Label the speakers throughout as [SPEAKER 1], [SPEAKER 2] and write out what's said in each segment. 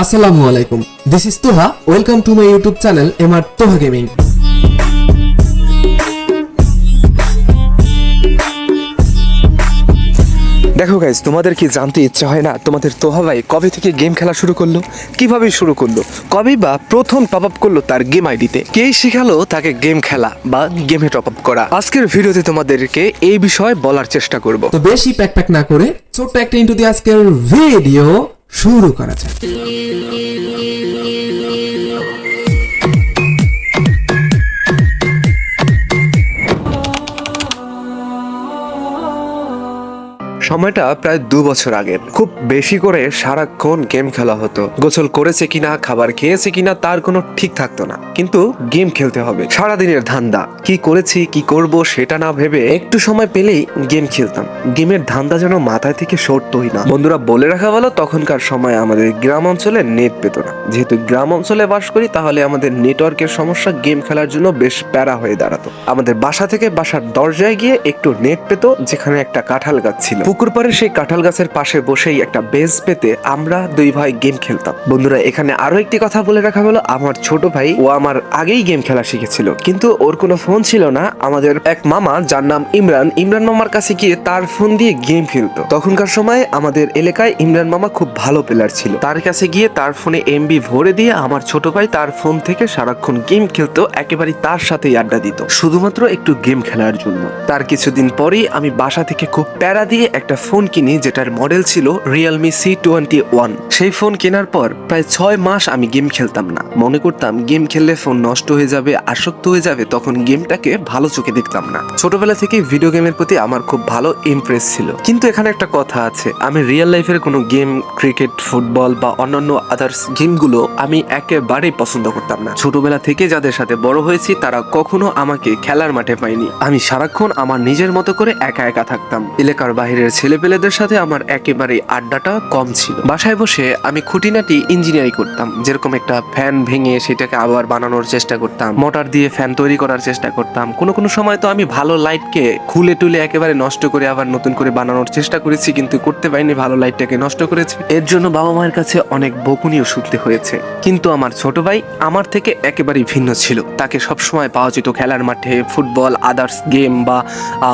[SPEAKER 1] আসসালামু আলাইকুম। This is Toha welcome to my YouTube channel MR Toha gaming
[SPEAKER 2] দেখো guys তোমাদের কি জানতে ইচ্ছা হয় না? তোমাদের তোহা ভাই কবে থেকে গেম খেলা শুরু করল? কীভাবে শুরু করল? কবে বা প্রথম টপ আপ করল তার গেম আইডিতে কে শিখালো তাকে গেম খেলা বা গেমে টপ আপ করা? আজকের ভিডিওতে তোমাদেরকে এই বিষয়ে বলার চেষ্টা করব।
[SPEAKER 1] তো বেশি প্যাক প্যাক না করে ছোট্ট একটা ইন্টু দিয়ে আজকের ভিডিও শুরু করা যাক।
[SPEAKER 2] সময়টা প্রায় দু বছর আগের খুব বেশি করে সারাক্ষণ গেম খেলা হতো। গোসল করেছে কিনা, খাবার খেয়েছে কিনা, তার কোনো ঠিক থাকতো না। কিন্তু গেম খেলতে হবে। সারাদিনের ধান্দা। কি করেছি, কি করব সেটা না ভেবে একটু সময় পেলেই গেম খেলতাম। গেমের ধান্দা যেন মাথায় থেকে সরতই না। বন্ধুরা বলে রাখা ভালো, তখনকার সময় আমাদের গ্রাম অঞ্চলে নেট পেত না। যেহেতু গ্রাম অঞ্চলে বাস করি, তাহলে আমাদের নেটওয়ার্কের সমস্যা গেম খেলার জন্য বেশ প্যারা হয়ে দাঁড়াতো। আমাদের বাসা থেকে বাসার দরজায় গিয়ে একটু নেট পেত, যেখানে একটা কাঁঠাল গাছ ছিল। পুকুর পাড়ে সেই কাঁঠাল গাছের পাশে বসেই একটা বেঞ্চ পেতে আমরা দুই ভাই গেম খেলতাম। বন্ধুরা, এখানে আরও একটি কথা বলে রাখা হলো, আমার ছোট ভাই, ও আমার আগেই গেম খেলা শিখেছিল। কিন্তু ওর কোনো ফোন ছিল না, আমাদের এক মামা, যার নাম ইমরান ইমরান মামার কাছে গিয়ে তার ফোন দিয়ে গেম খেলতো। তখনকার সময় আমাদের এলাকায় ইমরান মামা খুব ভালো প্লেয়ার ছিল। তার কাছে গিয়ে তার ফোনে এমবি ভরে দিয়ে আমার ছোট ভাই তার ফোন থেকে সারাক্ষণ গেম খেলতো, একেবারে তার সাথেই আড্ডা দিত। শুধুমাত্র একটু গেম খেলার জন্য। তার কিছুদিন পরেই আমি বাসা থেকে খুব প্যারা দিয়ে একটা ফোন কিনি যেটার মডেল ছিল রিয়েলমি সি টোয়েন্টি ওয়ান সেই ফোন কেনার পর প্রায় ছয় মাস আমি গেম খেলতাম না। মনে করতাম গেম খেললে ফোন নষ্ট হয়ে যাবে, আসক্ত হয়ে যাবে, তখন গেমটাকে ভালো চোখে দেখতাম না। ছোটবেলা থেকে ভিডিও গেমের প্রতি আমার খুব ভালো ইমপ্রেস ছিল। কিন্তু এখানে একটা কথা আছে, আমি রিয়েল লাইফের কোনো গেম ক্রিকেট ফুটবল বা অন্যান্য আদার্স গেমগুলো আমি একেবারেই পছন্দ করতাম না। ছোটবেলা থেকে যাদের সাথে বড় হয়েছি, তারা কখনো আমাকে খেলার মাঠে পায়নি। আমি সারাক্ষণ আমার নিজের মতো করে একা একা থাকতাম। এলাকার বাইরের ছেলেপেলেদের সাথে আমার একেবারে আড্ডাটা কম ছিল। বাসায় বসে আমি খুঁটিনাটি ইঞ্জিনিয়ারিং করতাম, যেরকম একটা ফ্যান ভেঙে সেটাকে আবার বানানোর চেষ্টা করতাম, মোটর দিয়ে ফ্যান তৈরি করার চেষ্টা করতাম। কোনো কোনো সময় তো আমি ভালো লাইটকে খুলে টুলে একেবারে নষ্ট করে আবার নতুন করে বানানোর চেষ্টা করেছি, কিন্তু করতে পারিনি, ভালো লাইটটাকে নষ্ট করেছে। এর জন্য বাবা মায়ের কাছে অনেক বকুনিও শুনতে হয়েছে, কিন্তু আমার ছোট ভাই আমার থেকে একেবারেই ভিন্ন ছিল। তাকে সবসময় পাওয়া যেত খেলার মাঠে, ফুটবল, আদার্স গেম বা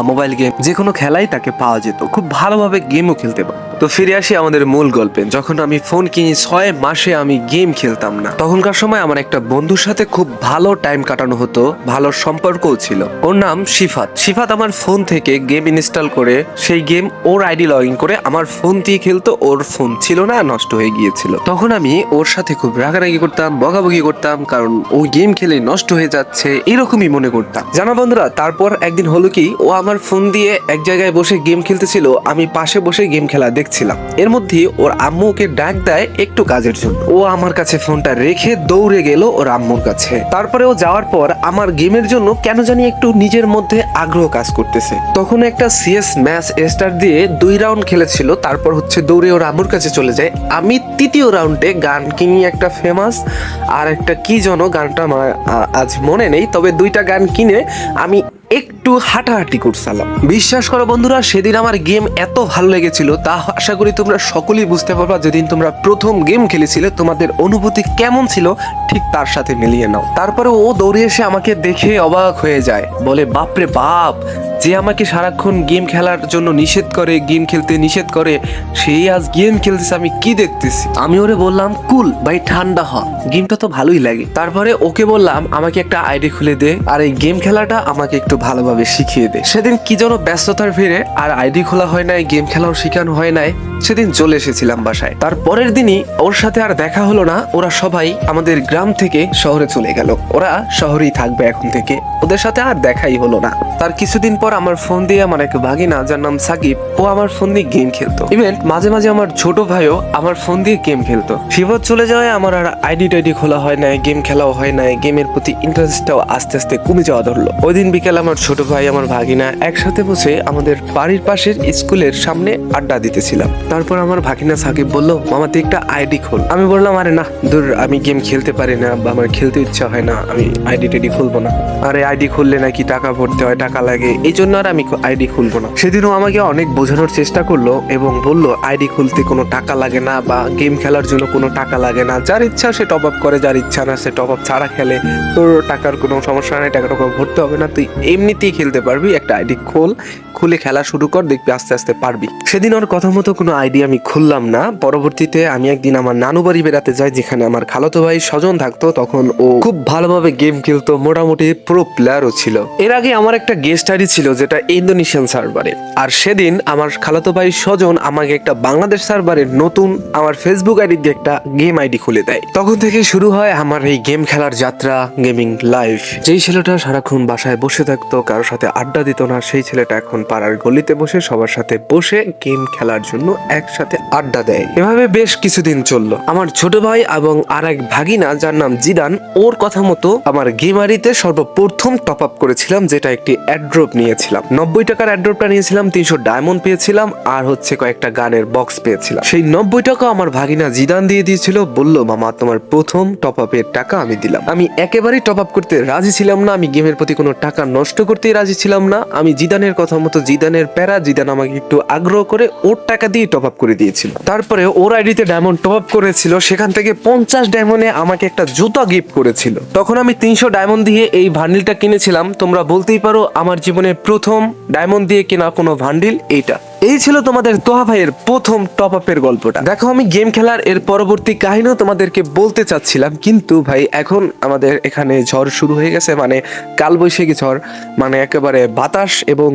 [SPEAKER 2] মোবাইল গেম যে কোনো খেলাই তাকে পাওয়া যেত। খুব ভালোভাবে গেমও খেলতে পারত তো ফিরে আসি আমাদের মূল গল্পে। যখন আমি ফোন কিনি, ছয় মাসে আমি গেম খেলতাম না। তখনকার সময় আমার একটা বন্ধুর সাথে খুব ভালো টাইম কাটানো হতো, ভালো সম্পর্কও ছিল। ওর নাম শিফাত। শিফাত আমার ফোন থেকে গেম ইনস্টল করে, সেই গেম ওর আইডি লগ ইন করে আমার ফোন দিয়ে খেলতো। ওর ফোন ছিল না, নষ্ট হয়ে গিয়েছিল। তখন আমি ওর সাথে খুব রাগারাগি করতাম, বকাবকি করতাম, কারণ ও গেম খেলে নষ্ট হয়ে যাচ্ছে, এরকমই মনে করতাম। জানা বন্ধুরা, তারপর একদিন হলো কি, ও আমার ফোন দিয়ে এক জায়গায় বসে গেম খেলতেছিল, আমি পাশে বসে গেম খেলা দেখছিলাম। এর মধ্যে ওর আম্মু ওকে ডাক দেয় একটু কাজের জন্য। ও আমার কাছে ফোনটা রেখে দৌড়ে গেল ওর আম্মুর কাছে। তারপরে ও যাওয়ার পর আমার গেমের জন্য কেন জানি একটু নিজের মধ্যে আগ্রহ কাজ করতেছে। তখন একটা সিএস ম্যাচ স্টার দিয়ে দুই রাউন্ড খেলেছিল, তারপর হচ্ছে দৌড়ে ওর আম্মুর কাছে চলে যায়। আমি তৃতীয় রাউন্ডে গান কিনি একটা ফেমাস আর একটা কি যেন গানটা আমার আজ মনে নেই, তবে দুইটা গান কিনে আমি একটু হাঁটাহাঁটি করছিলাম। বিশ্বাস করো বন্ধুরা, সেদিন আমার গেম এত ভালো লেগেছিল, তা আশা করি তোমরা সকলেই বুঝতে পারবা, যেদিন তোমরা প্রথম গেম খেলেছিলে, তোমাদের অনুভূতি কেমন ছিল, ঠিক তার সাথে মিলিয়ে নাও। তারপরে ও দৌড়ে এসে আমাকে দেখে অবাক হয়ে যায়। বলে, বাপরে বাপ, যে আমাকে সারাক্ষণ গেম খেলার জন্য নিষেধ করে, গেম খেলতে নিষেধ করে, সেই আজ গেম খেলতেছে, আমি কি দেখতেছি? আমি ওরে বললাম, কুল, ভাই, ঠান্ডা হ, গেমটা তো ভালোই লাগে। তারপরে ওকে বললাম, আমাকে একটা আইডি খুলে দে, আর এই গেম খেলাটা আমাকে একটু ভালোভাবে শিখিয়ে দেয় সেদিন কি যেন ব্যস্ততার ভিড়ে আর আইডি খোলা হয় নাই, গেম খেলাও শেখানো হয় নাই, সেদিন চলে এসেছিলাম বাসায়। তার পরের দিনই ওর সাথে আর দেখা হলো না, ওরা সবাই আমাদের গ্রাম থেকে শহরে চলে গেল। ওরা শহরেই থাকবে এখন থেকে। ওদের সাথে আর দেখাই হলো না। তার কিছুদিন পর আমার ফোন দিয়ে আমার এক ভাগিনা, যার নাম সাকিব, ও আমার ফোন দিয়ে গেম খেলতো। ইভেন মাঝে মাঝে আমার ছোট ভাইও আমার ফোন দিয়ে গেম খেলতো। শিবত চলে যাওয়ায় আমার আর আইডি টাইডি খোলা হয় নাই, গেম খেলাও হয় নাই, গেমের প্রতি ইন্টারেস্টটাও আস্তে আস্তে কমে যাওয়া ধরলো। ওই দিন বিকেল আমার ছোট ভাই, আমার ভাগিনা একসাথে বসে আমাদের বাড়ির পাশের স্কুলের সামনে আড্ডা দিতেছিলাম। তারপর আমার ভাগিনা সাকিব বলল, মামা, তুই একটা আইডি খোল। আমি বললাম, আরে না, দূর, আমি গেম খেলতে পারি না বা আমার খেলতে ইচ্ছা হয় না, আমি আইডি টাইডি খুলবো না। আরে, আইডি আইডি খুললে নাকি টাকা ভরতে হয়, টাকা লাগে, এই জন্য আর আমি আইডি খুলবো না। সেদিনও আমাকে অনেক বোঝানোর চেষ্টা করল এবং বলল, আইডি খুলতে কোনো টাকা লাগে না বা গেম খেলার জন্য কোনো টাকা লাগে না। যার ইচ্ছা সে টপ আপ করে, যার ইচ্ছা না সে টপ আপ ছাড়া খেলে। তোর টাকার কোনো সমস্যা নেই, টাকা টাকা ভরতে হবে না। তুই এমনিতেই খেলতে পারবি, একটা আইডি খোল, খুলে খেলা শুরু কর, দেখবি আস্তে আস্তে পারবি। সেদিন ওর কথা মতো কোনো আইডি আমি খুললাম না। পরবর্তীতে আমি একদিন আমার নানু বাড়ি বেড়াতে যাই, যেখানে আমার খালাতো ভাই স্বজন থাকতো, তখন ও খুব ভালোভাবে গেম খেলতো, মোটামুটি প্রো প্লেয়ারও ছিল। এর আগে আমার একটা গেস্ট আইডি ছিল যেটা ইন্দোনেশিয়ান সার্ভারে আর সেদিন আমার খালাতো ভাই স্বজন আমাকে একটা বাংলাদেশ সার্ভারের নতুন আমার ফেসবুক আইডি দিয়ে একটা গেম আইডি খুলে দেয়। তখন থেকে শুরু হয় আমার এই গেম খেলার যাত্রা গেমিং লাইফ যেই ছেলেটা সারাক্ষণ বাসায় বসে থাকতো, কারোর সাথে আড্ডা দিত না, সেই ছেলেটা এখন পাড়ার গলিতে বসে সবার সাথে বসে গেম খেলার জন্য একসাথে আড্ডা দেয়। এভাবে বেশ কিছুদিন চলল। আমার ছোট ভাই এবং আর এক ভাগিনা, যার নাম জিদান, ওর কথা মতো আমার গেমারিতে সর্বপ্রথম টপ আপ করেছিলাম, যেটা একটি অ্যাড্রপ নিয়েছিলাম। নব্বই টাকার অ্যাড্রপটা নিয়েছিলাম, তিনশো ডায়মন্ড পেয়েছিলাম, আর হচ্ছে কয়েকটা গানের বক্স পেয়েছিলাম। সেই নব্বই টাকা আমার ভাগিনা জিদান দিয়ে দিয়েছিল, বলল, মামা, তোমার প্রথম টপ আপের টাকা আমি দিলাম। আমি একেবারেই টপ আপ করতে রাজি ছিলাম না, আমি গেমের প্রতি কোনো টাকা নষ্ট করতে রাজি ছিলাম না। আমি জিদানের কথা মতো জিদানের প্যারা, জিদান আমাকে একটু আগ্রহ করে ওর টাকা দিয়ে টপ আপ করে দিয়েছিল। তারপরে ওর আইডিতে ডায়মন্ড টপ আপ করেছিল, সেখান থেকে পঞ্চাশ ডায়মন্ডে আমাকে একটা জুতা গিফট করেছিল। তখন আমি তিনশো ডায়মন্ড দিয়ে এই ভান্ডিলটা কিনেছিলাম তোমরা বলতেই পারো আমার জীবনের প্রথম ডায়মন্ড দিয়ে কেনা কোনো ভান্ডিল এইটা। এই ছিল তোমাদের তোহা ভাইয়ের প্রথম টপ আপের গল্পটা। দেখো, আমি গেম খেলার এর পরবর্তী কাহিনীও তোমাদেরকে বলতে চাচ্ছিলাম, কিন্তু ভাই, এখন আমাদের এখানে ঝড় শুরু হয়ে গেছে মানে কালবৈশাখী ঝড় মানে একেবারে বাতাস এবং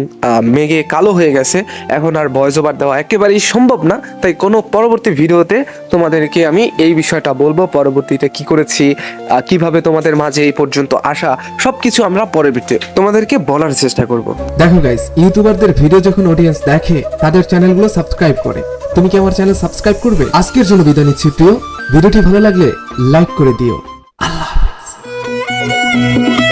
[SPEAKER 2] মেঘে কালো হয়ে গেছে। এখন আর ভয়েস ওভার দেওয়া একেবারেই সম্ভব না, তাই কোনো পরবর্তী ভিডিওতে তোমাদেরকে আমি এই বিষয়টা বলব, পরবর্তীতে কি করেছি কীভাবে তোমাদের মাঝে এই পর্যন্ত আসা, সবকিছু আমরা পরবর্তীতে তোমাদেরকে বলার চেষ্টা করব।
[SPEAKER 1] দেখো গাইস ইউটিউবারদের ভিডিও যখন অডিয়েন্স দেখে তাদের চ্যানেলগুলো সাবস্ক্রাইব করে। তুমি কি আমার চ্যানেল সাবস্ক্রাইব করবে? আজকের জন্য বিদায় নিচ্ছি, প্রিয়। ভিডিওটি ভালো লাগলে লাইক করে দিও। আল্লাহ হাফেজ।